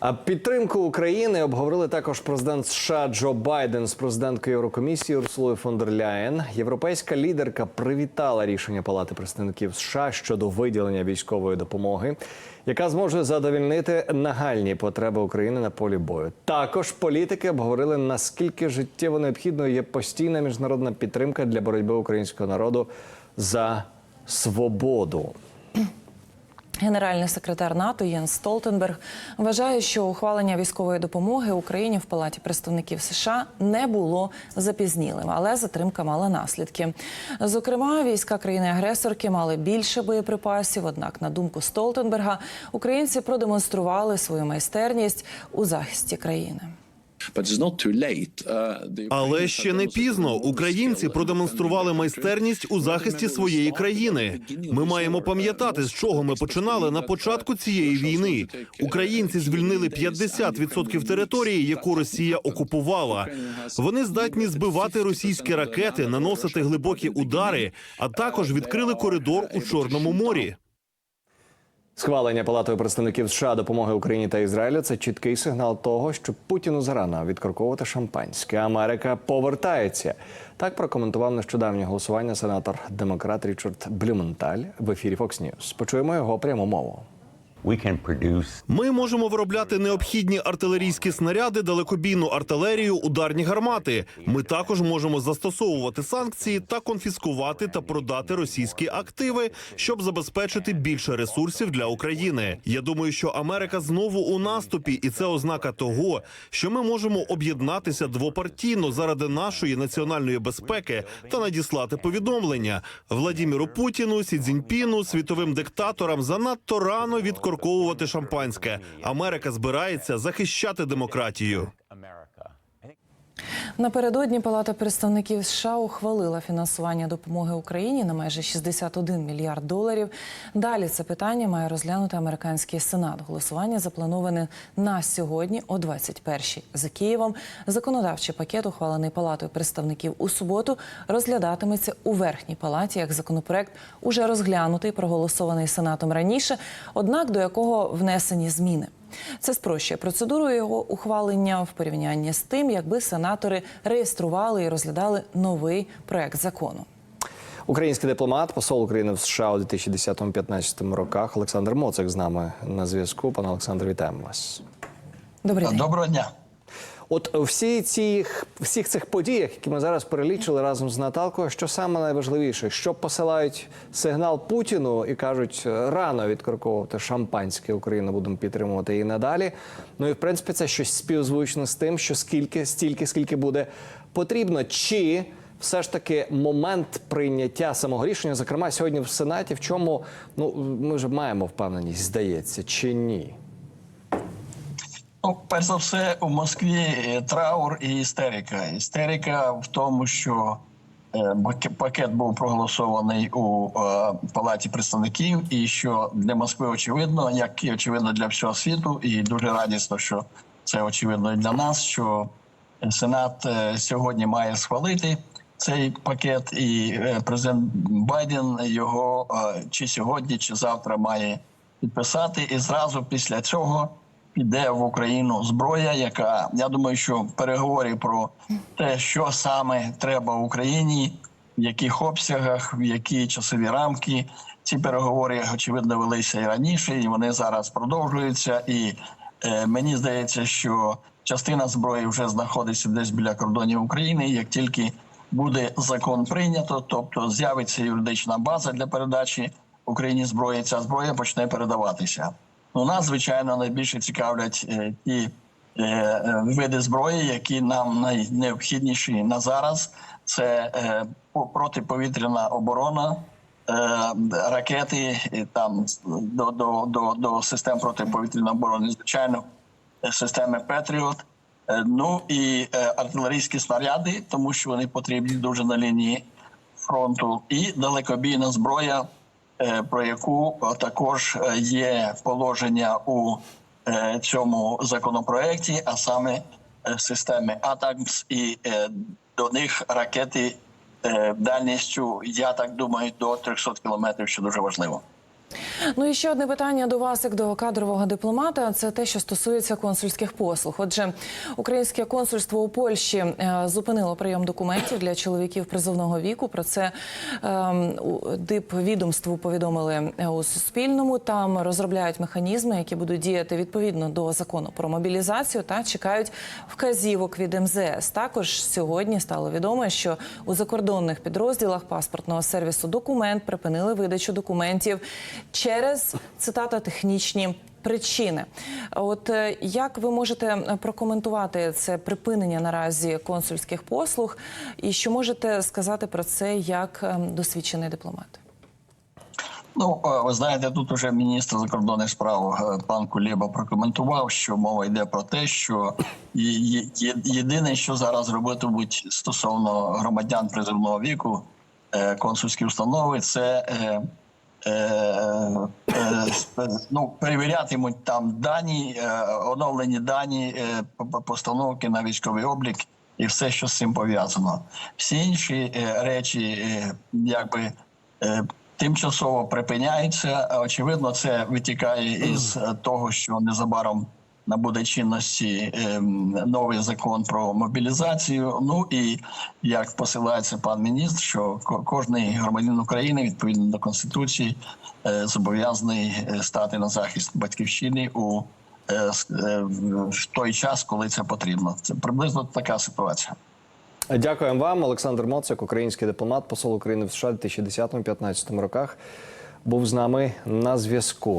А підтримку України обговорили також президент США Джо Байден з президенткою Єврокомісії Урсулою фон дер Ляєн. Європейська лідерка привітала рішення Палати представників США щодо виділення військової допомоги, яка зможе задовільнити нагальні потреби України на полі бою. Також політики обговорили наскільки життєво необхідною є постійна міжнародна підтримка для боротьби українського народу за свободу. Генеральний секретар НАТО Єнс Столтенберг вважає, що ухвалення військової допомоги Україні в Палаті представників США не було запізнілим, але затримка мала наслідки. Зокрема, війська країни-агресорки мали більше боєприпасів. Однак, на думку Столтенберга, українці продемонстрували свою майстерність у захисті країни. Але ще не пізно. Українці продемонстрували майстерність у захисті своєї країни. Ми маємо пам'ятати, з чого ми починали на початку цієї війни. Українці звільнили 50% території, яку Росія окупувала. Вони здатні збивати російські ракети, наносити глибокі удари, а також відкрили коридор у Чорному морі. Схвалення Палатою представників США допомоги Україні та Ізраїлю це чіткий сигнал того, що Путіну зарано відкорковувати шампанське. Америка повертається. Так прокоментував нещодавнє голосування сенатор демократ Річард Блюменталь в ефірі Fox News. Почуємо його пряму мову. Ми можемо виробляти необхідні артилерійські снаряди, далекобійну артилерію, ударні гармати. Ми також можемо застосовувати санкції та конфіскувати та продати російські активи, щоб забезпечити більше ресурсів для України. Я думаю, що Америка знову у наступі, і це ознака того, що ми можемо об'єднатися двопартійно заради нашої національної безпеки та надіслати повідомлення Владіміру Путіну, Сі Цзіньпіну, світовим диктаторам занадто рано відкорковувати шампанське. Америка збирається захищати демократію. Напередодні Палата представників США ухвалила фінансування допомоги Україні на майже 61 мільярд доларів. Далі це питання має розглянути американський сенат. Голосування заплановане на сьогодні о 21-й. За Києвом законодавчий пакет, ухвалений Палатою представників у суботу, розглядатиметься у верхній палаті як законопроект, уже розглянутий, проголосований сенатом раніше, однак до якого внесені зміни. Це спрощує процедуру його ухвалення в порівнянні з тим, якби сенатори реєстрували і розглядали новий проект закону. Український дипломат, посол України в США у 2010-2015 роках Олександр Моцик з нами на зв'язку. Пане Олександр, вітаємо вас. Добрий день. Доброго дня. От всі ці всіх цих подіях, які ми зараз перелічили разом з Наталкою, що саме найважливіше, що посилають сигнал Путіну і кажуть, рано відкорковувати шампанське Україну будемо підтримувати і надалі. Ну і в принципі це щось співзвучне з тим, що скільки, стільки, скільки буде потрібно, чи все ж таки момент прийняття самого рішення, зокрема сьогодні в Сенаті, в чому ну ми вже маємо впевненість, здається, чи ні. Ну, перш за все, у Москві е, траур і істерика. Істерика в тому, що е, пакет був проголосований у е, палаті представників, і що для Москви очевидно, як і очевидно для всього світу, і дуже радісно, що це очевидно і для нас. Що Сенат сьогодні має схвалити цей пакет, і президент Байден його чи сьогодні, чи завтра має підписати. І зразу після цього піде в Україну зброя, яка я думаю, що в переговорі про те, що саме треба Україні, в яких обсягах, в які часові рамки. Ці переговори очевидно велися і раніше, і вони зараз продовжуються. І е, мені здається, що частина зброї вже знаходиться десь біля кордонів України. Як тільки буде закон прийнято, тобто з'явиться юридична база для передачі Україні зброї, ця зброя почне передаватися. Ну, нас, звичайно, найбільше цікавлять е, ті е, е, види зброї, які нам найнеобхідніші на зараз. Це по- протиповітряна оборона, ракети там до, до, до, до систем протиповітряної оборони, звичайно, системи Петріот. Ну і артилерійські снаряди, тому що вони потрібні дуже на лінії фронту, і далекобійна зброя, про яку е, також е, є положення у е, цьому законопроекті, а саме е, системи АТАКС і е, до них ракети е, дальністю, я так думаю, до 300 кілометрів, що дуже важливо. Ну і ще одне питання до вас, як до кадрового дипломата. Це те, що стосується консульських послуг. Отже, українське консульство у Польщі е, зупинило прийом документів для чоловіків призовного віку. Про це ем, у дипвідомству повідомили е, у Суспільному. Там розробляють механізми, які будуть діяти відповідно до закону про мобілізацію та чекають вказівок від МЗС. Також сьогодні стало відомо, що у закордонних підрозділах паспортного сервісу документ припинили видачу документів через цитата технічні. Причини, от е, як ви можете е, прокоментувати це припинення наразі консульських послуг, і що можете сказати про це як ем, досвідчений дипломат? Ну, е, ви знаєте, тут уже міністр закордонних справ е, пан Кулєба прокоментував, що мова йде про те, що єдине, що зараз робитимуть стосовно громадян призовного віку, е, консульські установи, це е, е, е, ну, перевірятимуть там дані, е, оновлені дані е, постановки на військовий облік і все, що з цим пов'язано. Всі інші е, речі, е, якби. е, тимчасово припиняється. Очевидно, це витікає із е, того, що незабаром набуде чинності ем, новий закон про мобілізацію. Ну і як посилається пан міністр, що ко- кожний громадянин України відповідно до конституції е, зобов'язаний е, стати на захист батьківщини у е, той час, коли це потрібно. Це приблизно така ситуація. Дякуємо вам, Олександр Моцик, український дипломат, посол України в США в 2010-2015 роках, був з нами на зв'язку.